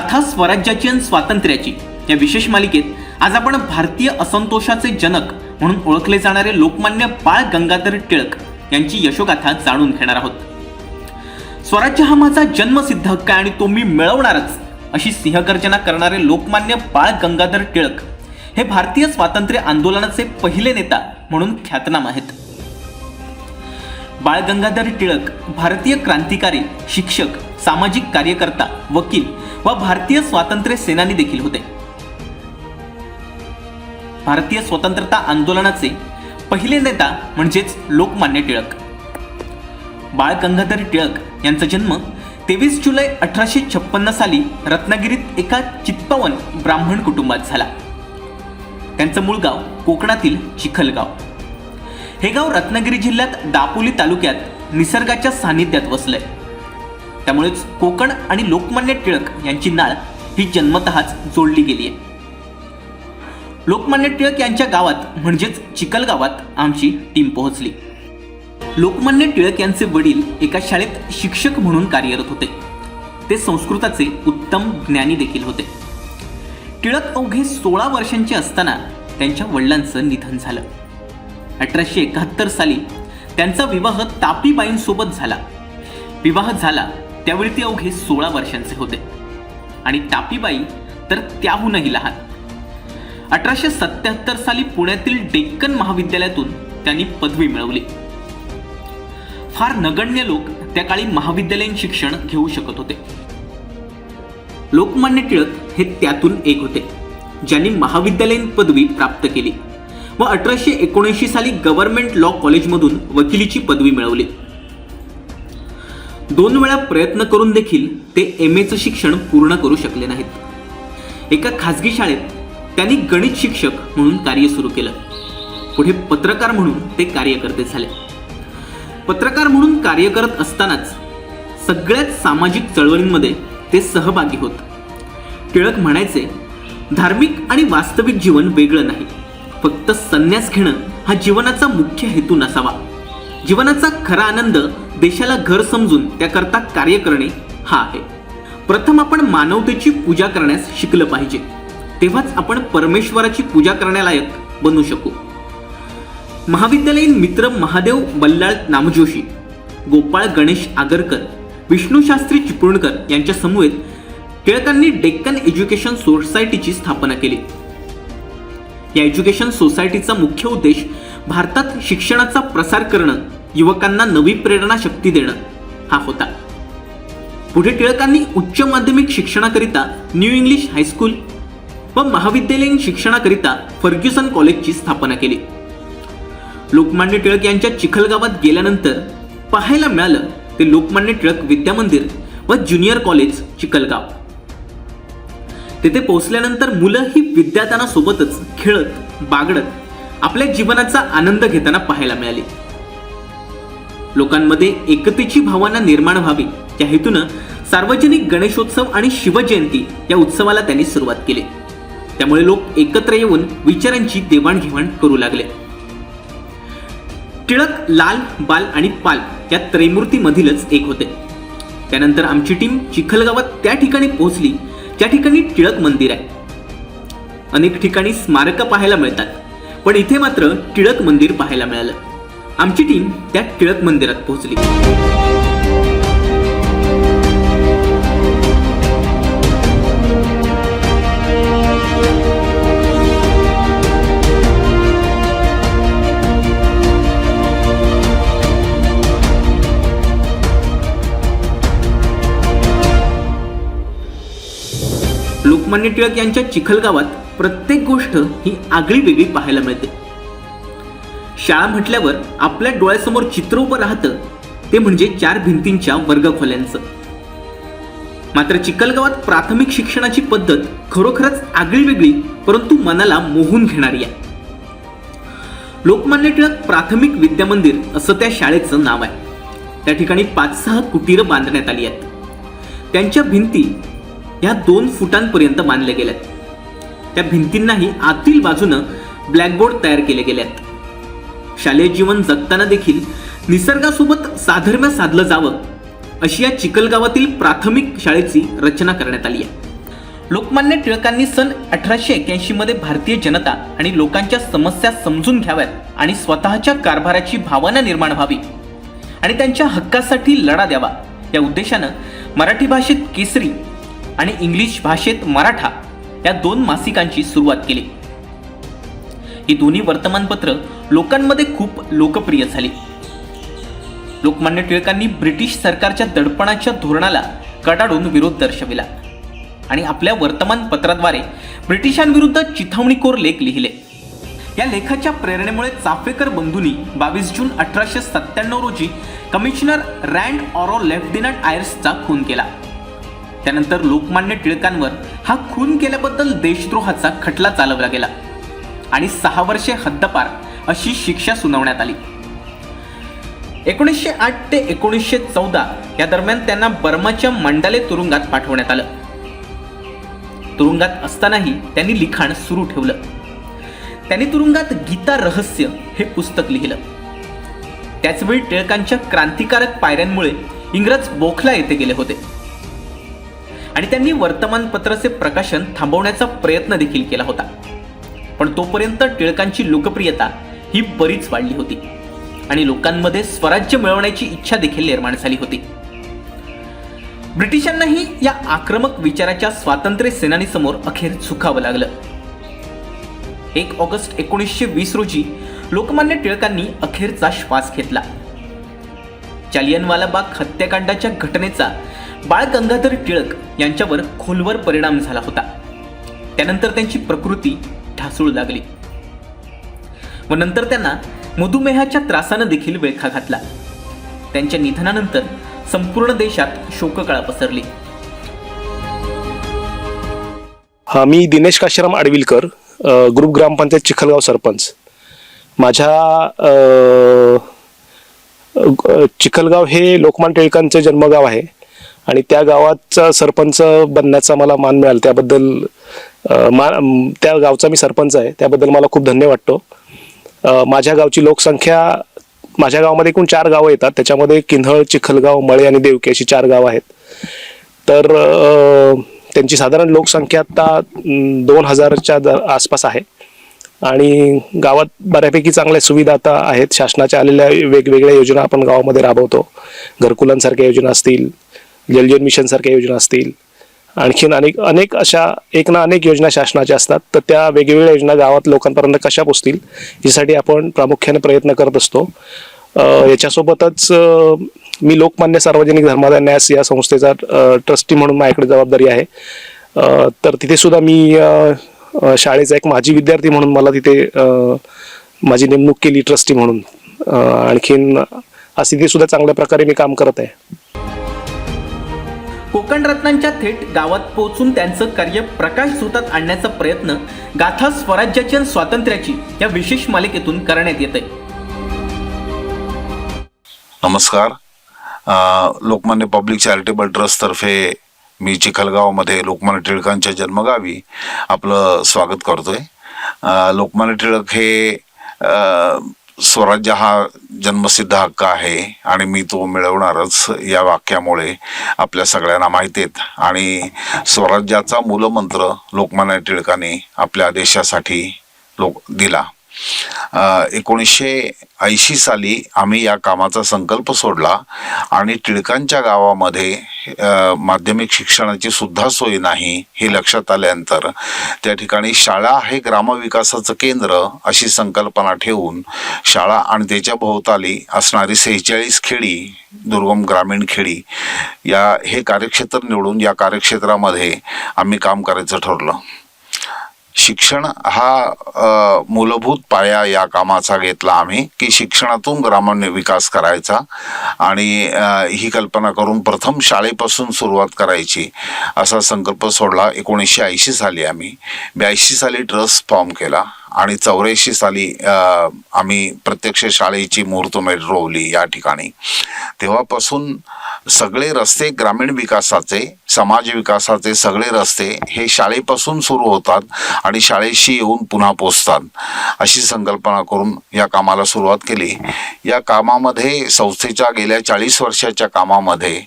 गाथा स्वराज्याची आणि स्वातंत्र्याची. या विशेष मालिकेत आज आपण भारतीय असंतोषाचे जनक म्हणून ओळखले जाणारे लोकमान्य बाळ गंगाधर टिळक यांची यशोगाथा जाणून घेणार आहोत. स्वराज्य हा माझा जन्मसिद्ध हक्क आहे आणि तो मी मिळवणारच अशी सिंहगर्जना करणारे लोकमान्य बाळ गंगाधर टिळक हे भारतीय स्वातंत्र्य आंदोलनाचे पहिले नेता म्हणून ख्यातनाम आहेत. बाळ गंगाधर टिळक भारतीय क्रांतिकारी शिक्षक सामाजिक कार्यकर्ता वकील व भारतीय स्वातंत्र्य सेनानी देखील होते. भारतीय स्वतंत्रता आंदोलनाचे पहिले नेता म्हणजेच लोकमान्य टिळक. बाळ गंगाधर टिळक यांचा जन्म तेवीस जुलै अठराशे छप्पन्न साली रत्नागिरीत एका चित्पवन ब्राह्मण कुटुंबात झाला. त्यांचं मूळ गाव कोकणातील चिखलगाव. हे गाव रत्नागिरी जिल्ह्यात दापोली तालुक्यात निसर्गाच्या सानिध्यात वसलंय. त्यामुळेच कोकण आणि लोकमान्य टिळक यांची नाळ ही जन्मतःच जोडली गेली आहे. लोकमान्य टिळक यांच्या गावात म्हणजेच चिखल गावात आमची टीम पोहोचली. लोकमान्य टिळक यांचे वडील एका शाळेत शिक्षक म्हणून कार्यरत होते. ते संस्कृताचे उत्तम ज्ञानी देखील होते. टिळक अवघे सोळा वर्षांचे असताना त्यांच्या वडिलांचं निधन झालं. अठराशे एकाहत्तर साली त्यांचा विवाह तापीबाईंसोबत झाला. विवाह झाला त्यावेळी ते अवघे सोळा वर्षांचे होते. आणि तापीबाई तर त्याहूनही लहान. अठराशे सत्याहत्तर साली पुण्यातील डेक्कन महाविद्यालयातून त्यांनी पदवी मिळवली. फार नगण्य लोक त्या काळी महाविद्यालयीन शिक्षण घेऊ शकत होते. लोकमान्य टिळक हे त्यातून एक होते ज्यांनी महाविद्यालयीन पदवी प्राप्त केली व अठराशे एकोणऐंशी साली गव्हर्नमेंट लॉ कॉलेजमधून वकिलीची पदवी मिळवली. दोन वेळा प्रयत्न करून देखील ते एम एचं शिक्षण पूर्ण करू शकले नाहीत. एका खासगी शाळेत त्यांनी गणित शिक्षक म्हणून कार्य सुरू केलं. पुढे पत्रकार म्हणून ते कार्यकर्ते झाले. पत्रकार म्हणून कार्य करत असतानाच सगळ्याच सामाजिक चळवळींमध्ये ते सहभागी होत. टिळक म्हणायचे धार्मिक आणि वास्तविक जीवन वेगळं नाही. फक्त संन्यास घेणं हा जीवनाचा मुख्य हेतू नसावा. जीवनाचा खरा आनंद देशाला घर समजून त्याकरता कार्य करणे हा आहे. प्रथम आपण मानवतेची पूजा करण्यास शिकलं पाहिजे. तेव्हाच आपण परमेश्वराची पूजा करण्यालायक बनू शकू. महाविद्यालयीन मित्र महादेव बल्लाळ नामजोशी गोपाळ गणेश आगरकर विष्णूशास्त्री चिपळूणकर यांच्या समवेत टिळकांनी डेक्कन एज्युकेशन सोसायटीची स्थापना केली. या एज्युकेशन सोसायटीचा मुख्य उद्देश भारतात शिक्षणाचा प्रसार करणं युवकांना नवी प्रेरणा शक्ती देणं हा होता. पुढे टिळकांनी उच्च माध्यमिक शिक्षणाकरिता न्यू इंग्लिश हायस्कूल व महाविद्यालयीन शिक्षणाकरिता फर्ग्युसन कॉलेजची स्थापना केली. लोकमान्य टिळक यांच्या चिखलगावात गेल्यानंतर पाहायला मिळालं ते लोकमान्य टिळक विद्यामंदिर व ज्युनियर कॉलेज चिखलगाव. तेथे पोहोचल्यानंतर मुलं ही विद्यार्थ्यांसोबतच खेळत बागडत आपल्या जीवनाचा आनंद घेताना पाहायला मिळाली. लोकांमध्ये एकतेची भावना निर्माण व्हावी या हेतूनं सार्वजनिक गणेशोत्सव आणि शिवजयंती या उत्सवाला त्यांनी सुरुवात केली. त्यामुळे लोक एकत्र येऊन विचारांची देवाणघेवाण करू लागले. टिळक लाल बाल आणि पाल या त्रैमूर्तीमधीलच एक होते. त्यानंतर आमची टीम चिखलगावात त्या ठिकाणी पोहोचली ज्या ठिकाणी टिळक मंदिर आहे. अनेक ठिकाणी स्मारकं पाहायला मिळतात पण इथे मात्र टिळक मंदिर पाहायला मिळालं. आमची टीम त्या टिळक मंदिरात पोहोचली. लोकमान्य टिळक यांच्या चिखलगावात प्रत्येक गोष्ट ही आगळी वेगळी पाहायला मिळते. शाळा म्हटल्यावर आपल्या डोळ्यासमोर चित्र उभं राहतं ते म्हणजे चार भिंतींच्या वर्गखोल्यांचं. मात्र चिखलगावात प्राथमिक शिक्षणाची पद्धत खरोखरच आगळी वेगळी परंतु मनाला मोहून घेणारी आहे. लोकमान्य टिळक प्राथमिक विद्यामंदिर असं त्या शाळेचं नाव आहे. त्या ठिकाणी पाच सहा कुटीरं बांधण्यात आली आहेत. त्यांच्या भिंती ह्या दोन फुटांपर्यंत बांधल्या गेल्यात. त्या भिंतींनाही आतील बाजूनं ब्लॅकबोर्ड तयार केले गेले आहेत. शालेय जीवन जगताना देखील निसर्गासोबत साधर्म्य साधलं जावं अशी या चिखलगावातील प्राथमिक शाळेची रचना करण्यात आली आहे. लोकमान्य टिळकांनी सन अठराशे एक्याऐंशीमध्ये भारतीय जनता आणि लोकांच्या समस्या समजून घ्याव्यात आणि स्वतःच्या कारभाराची भावना निर्माण व्हावी आणि त्यांच्या हक्कासाठी लढा द्यावा. या उद्देशानं मराठी भाषेत केसरी आणि इंग्लिश भाषेत मराठा या दोन मासिकांची सुरुवात केली. ही दोन्ही वर्तमानपत्र लोकांमध्ये खूप लोकप्रिय झाली. लोकमान्य टिळकांनी ब्रिटिश सरकारच्या दडपणाच्या धोरणाला कडाडून विरोध दर्शविला आणि आपल्या वर्तमानपत्राद्वारे ब्रिटिशांविरुद्ध चिथावणीखोर लेख लिहिले. या लेखाच्या प्रेरणेमुळे चाफेकर बंधूंनी बावीस जून अठराशे सत्त्याण्णव रोजी कमिशनर रँड ऑरो लेफ्टनंट आयर्सचा खून केला. त्यानंतर लोकमान्य टिळकांवर हा खून केल्याबद्दल देशद्रोहाचा खटला चालवला गेला. आणि सहा वर्षे हद्दपार अशी शिक्षा सुनावण्यात आली. एकोणीसशे आठ ते एकोणीसशे चौदा या दरम्यान त्यांना बर्माच्या मंडाले तुरुंगात पाठवण्यात आलं. तुरुंगात असतानाही त्यांनी लिखाण सुरू ठेवलं. त्यांनी तुरुंगात गीता रहस्य हे पुस्तक लिहिलं. त्याचवेळी टिळकांच्या क्रांतिकारक पायऱ्यांमुळे इंग्रज बोखला येथे गेले होते. आणि त्यांनी वर्तमानपत्राचे प्रकाशन थांबवण्याचा प्रयत्न देखील केला होता. पण तोपर्यंत टिळकांची लोकप्रियता ही बरीच वाढली होती. आणि लोकांमध्ये स्वराज्य मिळवण्याची इच्छा देखील निर्माण झाली होती. ब्रिटिशांनाही या आक्रमक विचाराच्या स्वातंत्र्य सेनानीसमोर अखेर झुकावं लागलं. एक ऑगस्ट एकोणीसशे वीस रोजी लोकमान्य टिळकांनी अखेरचा श्वास घेतला. जालियनवाला बाग हत्याकांडाच्या घटनेचा बाळ गंगाधर टिळक यांच्यावर खोलवर परिणाम झाला होता. त्यानंतर त्यांची प्रकृती ढासूळ लागली. व नंतर त्यांना मधुमेहाच्या त्रासानं देखील वेळखा घातला. त्यांच्या निधनानंतर संपूर्ण देशात शोककळा पसरली. हा मी दिनेश काशीराम आडविलकर ग्रुप ग्रामपंचायत चिखलगाव सरपंच. माझ्या चिखलगाव हे लोकमान टिळकांचे जन्मगाव आहे आणि त्या गावाचा सरपंच बनण्याचा मला मान मिळाला. त्याबद्दल त्या गावचा मी सरपंच आहे त्याबद्दल मला खूप धन्य वाटतो. माझ्या गावची लोकसंख्या माझ्या गावामध्ये एकूण चार गावं येतात त्याच्यामध्ये किन्हळ चिखलगाव मळे आणि देवकी अशी चार गावं आहेत. तर त्यांची साधारण लोकसंख्या आता दोन हजारच्या आसपास आहे. आणि गावात बऱ्यापैकी चांगल्या सुविधा आता आहेत. शासनाच्या आलेल्या वेगवेगळ्या योजना आपण गावामध्ये राबवतो. घरकुलांसारख्या योजना असतील जलजीवन मिशनसारख्या योजना असतील. आणखीन अनेक अनेक अशा एक ना अनेक योजना शासनाच्या असतात. तर त्या वेगवेगळ्या योजना गावात लोकांपर्यंत कशा पोचतील यासाठी आपण प्रामुख्याने प्रयत्न करत असतो. याच्यासोबतच मी लोकमान्य सार्वजनिक धर्मादाय न्यास या संस्थेचा ट्रस्टी म्हणून माझ्याकडे जबाबदारी आहे. तर तिथे सुद्धा मी शाळेचा एक माजी विद्यार्थी म्हणून मला तिथे माझी नेमणूक केली ट्रस्टी म्हणून. आणखीन आज तिथे सुद्धा चांगल्या प्रकारे मी काम करत आहे. कोकण रत्नांच्या थेट गावात पोहोचून त्यांचं कार्य प्रकाश झोतात आणण्याचा प्रयत्न गाथा स्वराज्याची आणि स्वातंत्र्याची या विशेष मालिकेतून करण्यात येत आहे नमस्कार लोकमान्य पब्लिक चॅरिटेबल ट्रस्टतर्फे मी चिखलगावमध्ये लोकमान्य टिळकांच्या जन्मगावी आपलं स्वागत करतोय. लोकमान्य टिळक हे स्वराज्य हा जन्मसिद्ध हक्क आहे आणि मी तो मिळवणारच या वाक्यामुळे आपल्या सगळ्यांना माहिती आहेत. आणि स्वराज्याचा मूलमंत्र लोकमान्य टिळकांनी आपल्या देशासाठी लोक दिला. एकोणीसशे ऐंशी साली आम्ही या कामाचा संकल्प सोडला आणि टिळकांच्या गावामध्ये माध्यमिक शिक्षणाची सुद्धा सोय नाही हे लक्षात आल्यानंतर त्या ठिकाणी शाळा हे ग्रामविकासाचं केंद्र अशी संकल्पना ठेवून शाळा आणि त्याच्या भोवताली असणारी सेहेचाळीस खेडी दुर्गम ग्रामीण खेडी या हे कार्यक्षेत्र निवडून या कार्यक्षेत्रामध्ये आम्ही काम करायचं ठरलं. शिक्षण हा मूलभूत पाया या कामाचा घेतला आम्ही की शिक्षणातून ग्रामीण विकास करायचा आणि ही कल्पना करून प्रथम शाळेपासून सुरुवात करायची असा संकल्प सोडला. एकोणीसशे ऐंशी साली आम्ही ब्याऐंशी साली ट्रस्ट फॉर्म केला आणि चौऱ्याऐंशी साली आम्ही प्रत्यक्ष शाळेची मुहूर्तमेढ रोवली या ठिकाणी. तेव्हापासून सगळे रस्ते ग्रामीण विकासाचे समाज विकासाचे सगळे रस्ते हे शाळेपासून सुरू होतात आणि शाळेशी येऊन पुन्हा पोचतात. अशी संकल्पना करून या कामाला सुरुवात केली. या कामामध्ये संस्थेच्या गेल्या चाळीस वर्षाच्या कामामध्ये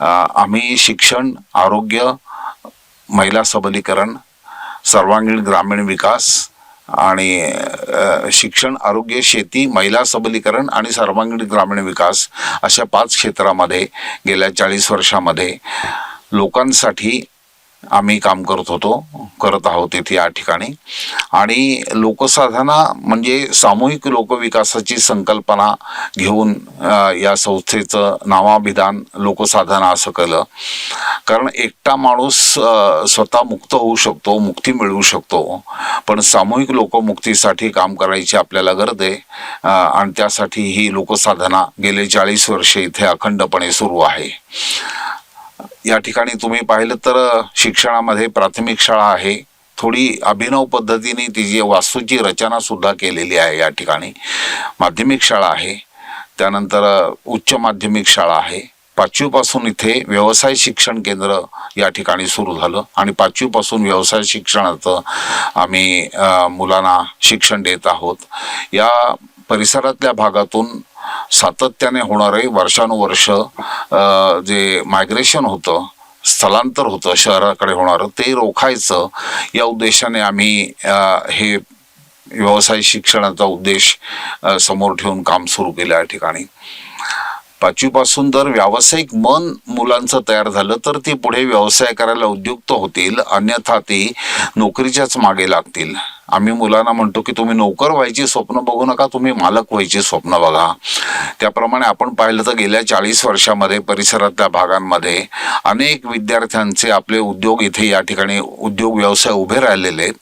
आम्ही शिक्षण आरोग्य महिला सबलीकरण सर्वांगीण ग्रामीण विकास आणि शिक्षण आरोग्य शेती महिला सबलीकरण आणि सर्वांगीण ग्रामीण विकास अशा पाच क्षेत्रामध्ये गेल्या चाळीस वर्षामध्ये लोकांसाठी आम्ही काम करत होतो करत आहोत इथे या ठिकाणी. आणि लोकसाधना म्हणजे सामूहिक लोकविकासाची संकल्पना घेऊन या संस्थेचं नावाभिधान लोकसाधना असं केलं कारण एकटा माणूस स्वतः मुक्त होऊ शकतो मुक्ती मिळवू शकतो. पण सामूहिक लोकमुक्तीसाठी काम करायची आपल्याला गरज आहे. आणि त्यासाठी ही लोकसाधना गेले चाळीस वर्षे इथे अखंडपणे सुरू आहे. या ठिकाणी तुम्ही पाहिलं तर शिक्षणामध्ये प्राथमिक शाळा आहे. थोडी अभिनव पद्धतीने तिची वास्तूची रचना सुद्धा केलेली आहे या ठिकाणी. माध्यमिक शाळा आहे. त्यानंतर उच्च माध्यमिक शाळा आहे. पाचवीपासून इथे व्यवसाय शिक्षण केंद्र या ठिकाणी सुरू झालं आणि पाचवीपासून व्यवसाय शिक्षणाचं आम्ही मुलांना शिक्षण देत आहोत. या परिसरातल्या भागातून सातत्याने होणारे वर्षानुवर्ष जे मायग्रेशन होतं स्थलांतर होतं शहराकडे होणारं ते रोखायचं. या उद्देशाने आम्ही हे व्यवसाय शिक्षणाचा उद्देश समोर ठेवून काम सुरू केलं या ठिकाणी. पाचवीपासून जर व्यावसायिक मन मुलांचं तयार झालं तर ती पुढे व्यवसाय करायला उद्युक्त होतील. अन्यथा ती नोकरीच्याच मागे लागतील. आम्ही मुलांना म्हणतो की तुम्ही नोकर व्हायची स्वप्न बघू नका तुम्ही मालक व्हायची स्वप्न बघा. त्याप्रमाणे आपण पाहिलं तर गेल्या चाळीस वर्षामध्ये परिसरातल्या भागांमध्ये अनेक विद्यार्थ्यांचे आपले उद्योग इथे या ठिकाणी उद्योग व्यवसाय उभे राहिलेले आहेत.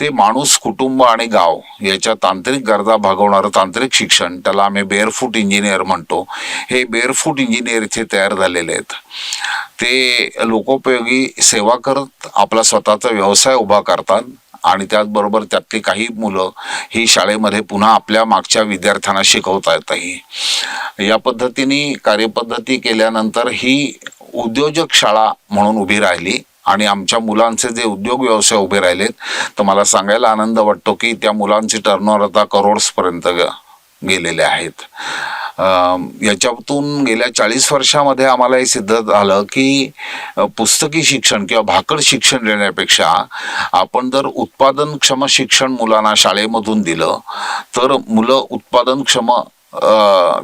ते माणूस कुटुंब आणि गाव याच्या तांत्रिक गरजा भागवणारं तांत्रिक शिक्षण त्याला आम्ही बेअरफूट इंजिनियर म्हणतो. हे बेअरफूट इंजिनियर इथे तयार झालेले आहेत. ते लोकोपयोगी सेवा करत आपला स्वतःचा व्यवसाय उभा करतात. आणि त्याचबरोबर त्यातली काही मुलं ही शाळेमध्ये पुन्हा आपल्या मागच्या विद्यार्थ्यांना शिकवता येतही. या पद्धतीने कार्यपद्धती केल्यानंतर ही उद्योजक शाळा म्हणून उभी राहिली आणि आमच्या मुलांचे जे उद्योग व्यवसाय उभे राहिलेत तर मला सांगायला आनंद वाटतो की त्या मुलांचे टर्नओव्हर आता करोड्सपर्यंत गेलेले आहेत. याच्यातून गेल्या चाळीस वर्षामध्ये आम्हाला हे सिद्ध झालं की पुस्तकी शिक्षण किंवा भाकड शिक्षण देण्यापेक्षा आपण जर उत्पादनक्षम शिक्षण मुलांना शाळेमधून दिलं तर मुलं उत्पादनक्षम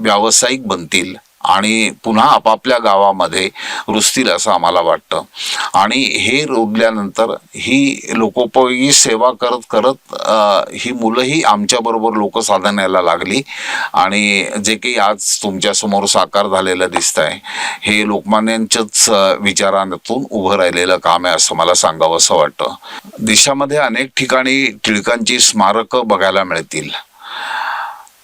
व्यावसायिक बनतील. आणि पुन्हा आपापल्या गावामध्ये रुजतील असं आम्हाला वाटतं. आणि हे रोडल्यानंतर ही लोकोपयोगी सेवा करत करत ही मुलंही आमच्याबरोबर लोकसाधनाला लागली. आणि जे काही आज तुमच्यासमोर साकार झालेलं दिसत आहे हे लोकमान्यांच्याच विचारांतून उभं राहिलेलं काम आहे असं मला सांगावं असं वाटतं. देशामध्ये अनेक ठिकाणी टिळकांची स्मारकं बघायला मिळतील.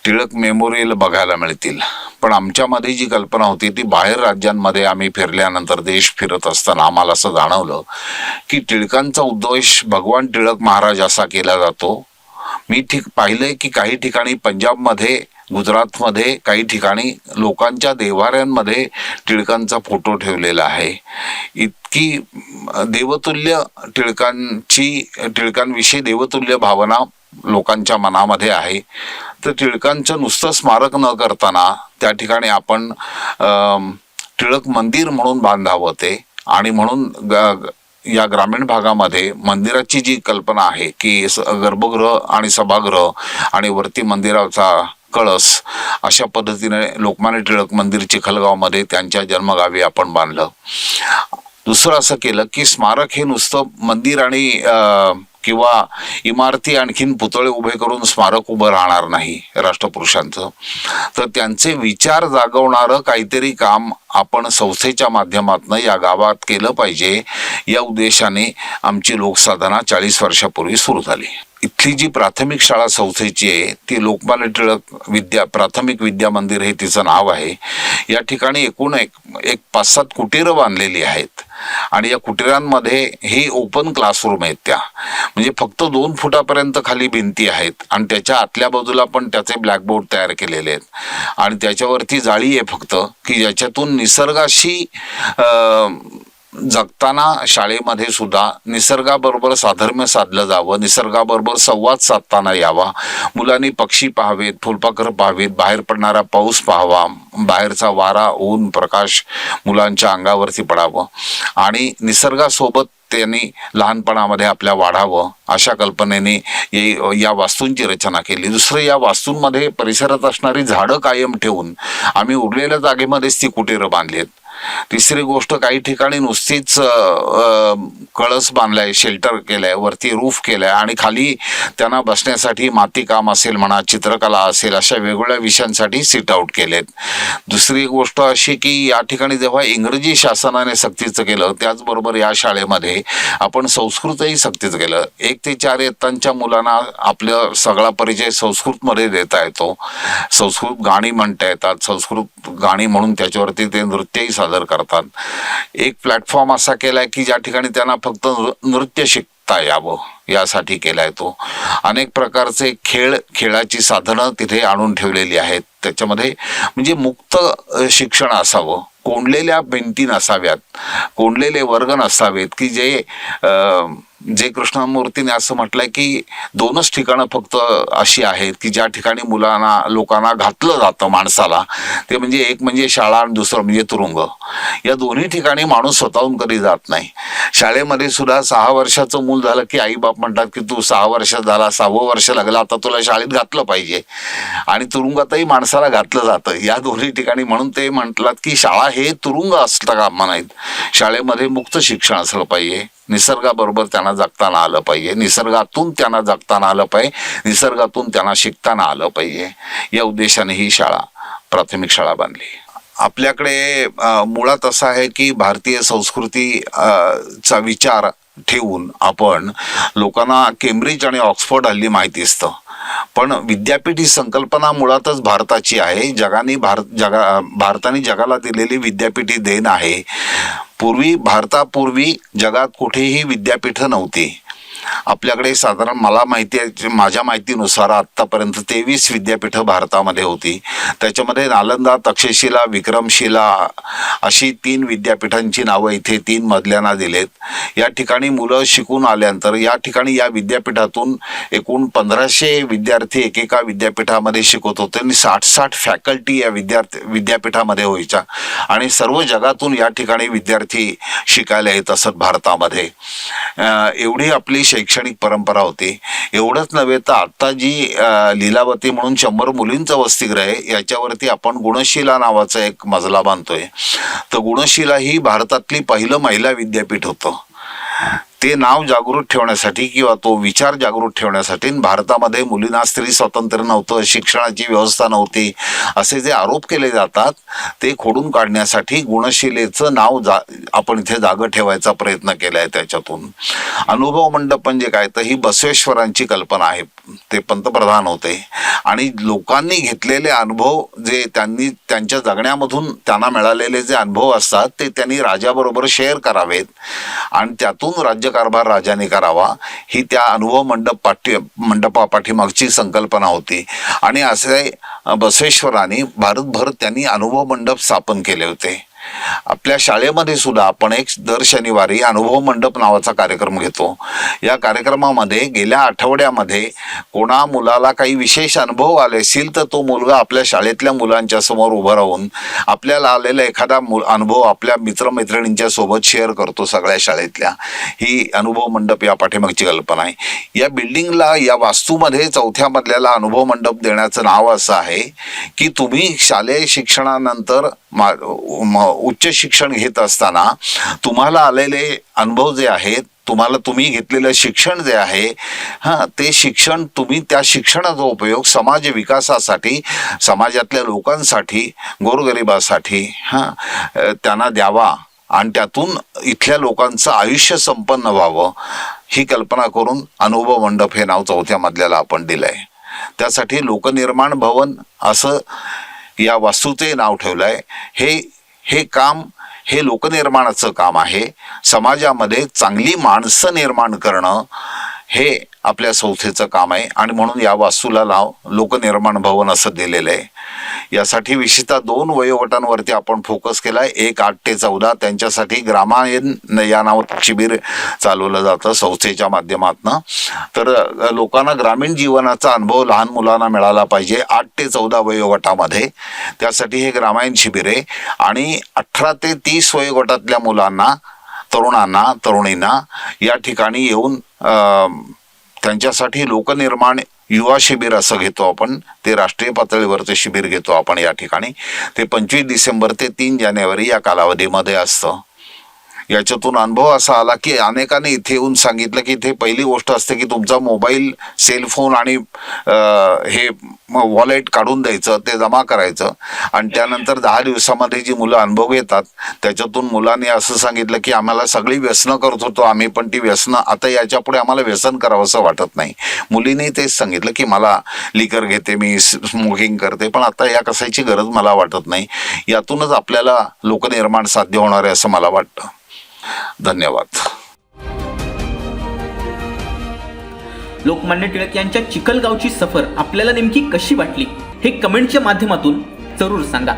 टिळक मेमोरियल बघायला मिळतील. पण आमच्यामध्ये जी कल्पना होती ती बाहेर राज्यांमध्ये आम्ही फिरल्यानंतर देश फिरत असताना आम्हाला असं जाणवलं की टिळकांचा उद्देश भगवान टिळक महाराज असा केला जातो. मी ठीक पाहिलंय की काही ठिकाणी पंजाबमध्ये गुजरातमध्ये काही ठिकाणी लोकांच्या देवाऱ्यांमध्ये टिळकांचा फोटो ठेवलेला आहे. इतकी देवतुल्य टिळकांची टिळकांविषयी देवतुल्य भावना लोकांच्या मनामध्ये आहे. तर टिळकांचं नुसतं स्मारक न करताना त्या ठिकाणी आपण टिळक मंदिर म्हणून बांधावं ते. आणि म्हणून ग- या ग्रामीण भागामध्ये मंदिराची जी कल्पना आहे की स- गर्भगृह आणि सभागृह आणि वरती मंदिराचा कळस अशा पद्धतीने लोकमान्य टिळक मंदिर चिखलगावमध्ये त्यांच्या जन्मगावी आपण बांधलं. दुसरं असं केलं की स्मारक हे नुसतं मंदिर आणि अं, किंवा इमारती आणखीन पुतळे उभे करून स्मारक उभं राहणार नाही राष्ट्रपुरुषांचं. तर त्यांचे विचार जागवणारं काहीतरी काम आपण संस्थेच्या माध्यमातून या गावात केलं पाहिजे. या उद्देशाने आमची लोकसाधना चाळीस वर्षापूर्वी सुरू झाली. इथली जी प्राथमिक शाळा संस्थेची आहे ती लोकमान्य टिळक विद्या प्राथमिक विद्या मंदिर हे तिचं नाव आहे. या ठिकाणी एकूण एक एक पाच सात कुटीरं बांधलेली आहेत. आणि या कुटिरांमध्ये हे ओपन क्लासरूम आहेत त्या. म्हणजे फक्त दोन फुटापर्यंत खाली भिंती आहेत आणि त्याच्या आतल्या बाजूला पण त्याचे ब्लॅकबोर्ड तयार केलेले आहेत. आणि त्याच्यावरती जाळी आहे फक्त की ज्याच्यातून निसर्गाशी जगताना शाळेमध्ये सुद्धा निसर्गाबरोबर साधर्म्य साधलं जावं निसर्गाबरोबर संवाद साधताना यावा. मुलांनी पक्षी पाहावेत फुलपाखरं पाहावेत बाहेर पडणारा पाऊस पाहावा बाहेरचा वारा ऊन प्रकाश मुलांच्या अंगावरती पडावं. आणि निसर्गासोबत त्यांनी लहानपणामध्ये आपल्या वाढावं अशा कल्पनेने ये- या वास्तूंची रचना केली. दुसरं या वास्तूंमध्ये परिसरात असणारी झाडं कायम ठेवून आम्ही उरलेल्या जागेमध्येच ती कुटीरं बांधली आहेत तिसरी गोष्ट काही ठिकाणी नुसतीच कळस बांधलाय शेल्टर केलंय वरती रूफ केलंय आणि खाली त्यांना बसण्यासाठी मातीकाम असेल म्हणा चित्रकला असेल अशा वेगवेगळ्या विषयांसाठी सिट आउट केलेत. दुसरी गोष्ट अशी की या ठिकाणी जेव्हा इंग्रजी शासनाने सक्तीचं केलं त्याचबरोबर या शाळेमध्ये आपण संस्कृतही सक्तीचं केलं. एक ते चार इयत्तांच्या मुलांना आपलं सगळा परिचय संस्कृतमध्ये देता येतो. संस्कृत गाणी म्हणता येतात संस्कृत गाणी म्हणून त्याच्यावरती ते नृत्यही सादर करतात. एक प्लॅटफॉर्म असा केलाय की ज्या ठिकाणी त्यांना फक्त नृ- नृत्य शिकता यावं यासाठी केलाय तो. अनेक प्रकारचे खेळ खेळाची साधनं तिथे आणून ठेवलेली आहेत. त्याच्यामध्ये म्हणजे मुक्त शिक्षण असावं. कोंडलेल्या भिंती नसाव्यात. कोंडलेले वर्ग नसावेत की जे जे कृष्णमूर्तीने असं म्हटलंय की दोनच ठिकाणं फक्त अशी आहेत की ज्या ठिकाणी मुलांना लोकांना घातलं जातं माणसाला. ते म्हणजे एक म्हणजे शाळा आणि दुसरं म्हणजे तुरुंग. या दोन्ही ठिकाणी माणूस स्वतःहून कधी जात नाही. शाळेमध्ये सुद्धा सहा वर्षाचं मूल झालं की आई बाप म्हणतात की तू सहा वर्ष झाला सहावं वर्ष लागलं आता तुला शाळेत घातलं पाहिजे. आणि तुरुंगातही माणसाला घातलं जातं. या दोन्ही ठिकाणी म्हणून ते म्हटलात की शाळा हे तुरुंग असतं कामा नाहीत शाळेमध्ये मुक्त शिक्षण असलं पाहिजे. निसर्गाबरोबर त्यांना जगताना आलं पाहिजे. निसर्गातून त्यांना जगताना आलं पाहिजे. निसर्गातून त्यांना शिकताना आलं पाहिजे. या उद्देशाने ही शाळा प्राथमिक शाळा बांधली आपल्याकडे मुळात असं आहे की भारतीय संस्कृती चा विचार ठेवून आपण लोकांना केम्ब्रिज आणि ऑक्सफर्ड हल्ली माहिती असतं. पण विद्यापीठ ही संकल्पना मुळातच भारताची आहे. जगाने भारत जगा भारताने जगाला दिलेली विद्यापीठ ही देण आहे. पूर्वी भारतापूर्वी जगात कुठेही विद्यापीठं नव्हती. आपल्याकडे साधारण मला माहिती आहे माझ्या माहितीनुसार आत्तापर्यंत तेवीस विद्यापीठं भारतामध्ये होती. त्याच्यामध्ये नालंदा तक्षशिला विक्रमशिला अशी तीन विद्यापीठांची नावं इथे तीन मधल्यांना दिलेत. या ठिकाणी मुलं शिकून आल्यानंतर या ठिकाणी या विद्यापीठातून एकूण पंधराशे विद्यार्थी एकेका विद्यापीठामध्ये शिकत होते आणि साठ साठ फॅकल्टी या विद्यार्थी विद्यापीठामध्ये व्हायच्या. आणि सर्व जगातून या ठिकाणी विद्यार्थी शिकायला येत असत भारतामध्ये. एवढी आपली शैक्षणिक शैक्षणिक परंपरा होती. एवढंच नव्हे तर आता जी लीलावती म्हणून शंभर मुलींचं वसतिगृह आहे याच्यावरती आपण गुणशिला नावाचा एक मजला बांधतोय. तर गुणशिला ही भारतातली पहिलं महिला विद्यापीठ होतं. ते नाव जागृत ठेवण्यासाठी किंवा तो विचार जागृत ठेवण्यासाठी भारतामध्ये मुलींना स्त्री स्वातंत्र्य नव्हतं शिक्षणाची व्यवस्था नव्हती असे जे आरोप केले जातात ते खोडून काढण्यासाठी गुणशिलेचं नाव जा आपण इथे जागं ठेवायचा प्रयत्न केला आहे त्याच्यातून. अनुभव मंडप म्हणजे काय? तर ही बसवेश्वरांची कल्पना आहे. ते पंतप्रधान होते. आणि लोकांनी घेतलेले अनुभव जे त्यांनी त्यांच्या जगण्यामधून त्यांना मिळालेले जे अनुभव असतात ते त्यांनी राजाबरोबर शेअर करावेत. आणि त्यातून राज्यकारभार राजाने करावा ही त्या अनुभव मंडप पाठी मंडपा पाठीमागची संकल्पना होती. आणि असे बसवेश्वरांनी भारतभर त्यांनी अनुभव मंडप स्थापन केले होते. आपल्या शाळेमध्ये सुद्धा आपण एक दर शनिवारी अनुभव मंडप नावाचा कार्यक्रम घेतो. या कार्यक्रमामध्ये गेल्या आठवड्यामध्ये कोणा मुलाला काही विशेष अनुभव आले असतील तर तो मुलगा आपल्या शाळेतल्या मुलांच्या समोर उभं राहून आपल्याला आलेला एखादा मु- अनुभव आपल्या मित्रमैत्रिणींच्या सोबत शेअर करतो सगळ्या शाळेतल्या. ही अनुभव मंडप या पाठीमागची कल्पना आहे. या बिल्डिंगला या वास्तूमध्ये चौथ्या मधल्याला अनुभव मंडप देण्याचं नाव असं आहे की तुम्ही शालेय शिक्षणानंतर मा- उच्च शिक्षण घेत असताना तुम्हाला आलेले अनुभव जे आहेत तुम्हाला तुम्ही घेतलेलं शिक्षण जे आहे हां ते शिक्षण तुम्ही त्या शिक्षणाचा उपयोग समाज विकासासाठी समाजातल्या लोकांसाठी गोरगरिबासाठी हां त्यांना द्यावा आणि त्यातून इथल्या लोकांचं आयुष्य संपन्न व्हावं ही कल्पना करून अनुभव मंडप हे नाव चौथ्या मधल्याला आपण दिलंय. त्यासाठी लोकनिर्माण भवन असं या वास्तूचे नाव ठेवलंय. हे हे काम हे लोकनिर्माणाचं काम आहे. समाजामध्ये चांगली माणसं निर्माण करणं हे आपल्या संस्थेचं काम आहे. आणि म्हणून या वास्तूला नाव लोकनिर्माण भवन असं दिलेलं आहे. यासाठी विशेषतः दोन वयोगटांवरती आपण फोकस केला आहे एक आठ ते चौदा त्यांच्यासाठी ग्रामायण या नावात शिबिर चालवलं जातं संस्थेच्या माध्यमातनं. तर लोकांना ग्रामीण जीवनाचा अनुभव लहान मुलांना मिळाला पाहिजे आठ ते चौदा वयोगटामध्ये. त्यासाठी हे ग्रामायण शिबिर आहे. आणि अठरा ते तीस वयोगटातल्या मुलांना तरुणांना तरुणींना या ठिकाणी येऊन त्यांच्यासाठी लोकनिर्माण युवा शिबिर असं घेतो आपण. ते राष्ट्रीय पातळीवरचं शिबिर घेतो आपण या ठिकाणी. ते पंचवीस डिसेंबर ते तीन जानेवारी या कालावधीमध्ये असतं. याच्यातून अनुभव असा आला की अनेकांनी इथे येऊन सांगितलं की इथे पहिली गोष्ट असते की तुमचा मोबाईल सेलफोन आणि हे वॉलेट काढून द्यायचं ते जमा करायचं. आणि त्यानंतर दहा दिवसामध्ये जी मुलं अनुभव घेतात त्याच्यातून मुलांनी असं सांगितलं की आम्हाला सगळी व्यसनं करत होतो आम्ही पण ती व्यसनं आता याच्यापुढे आम्हाला व्यसन करावं असं वाटत नाही. मुलींनी तेच सांगितलं की मला लिकर घेते मी स्मोकिंग करते पण आता या कसायची गरज मला वाटत नाही. यातूनच आपल्याला लोकनिर्माण साध्य होणार आहे असं मला वाटतं. धन्यवाद. लोकमान्य टिळक यांच्या चिखलगावची सफर आपल्याला नेमकी कशी वाटली हे कमेंटच्या माध्यमातून जरूर सांगा.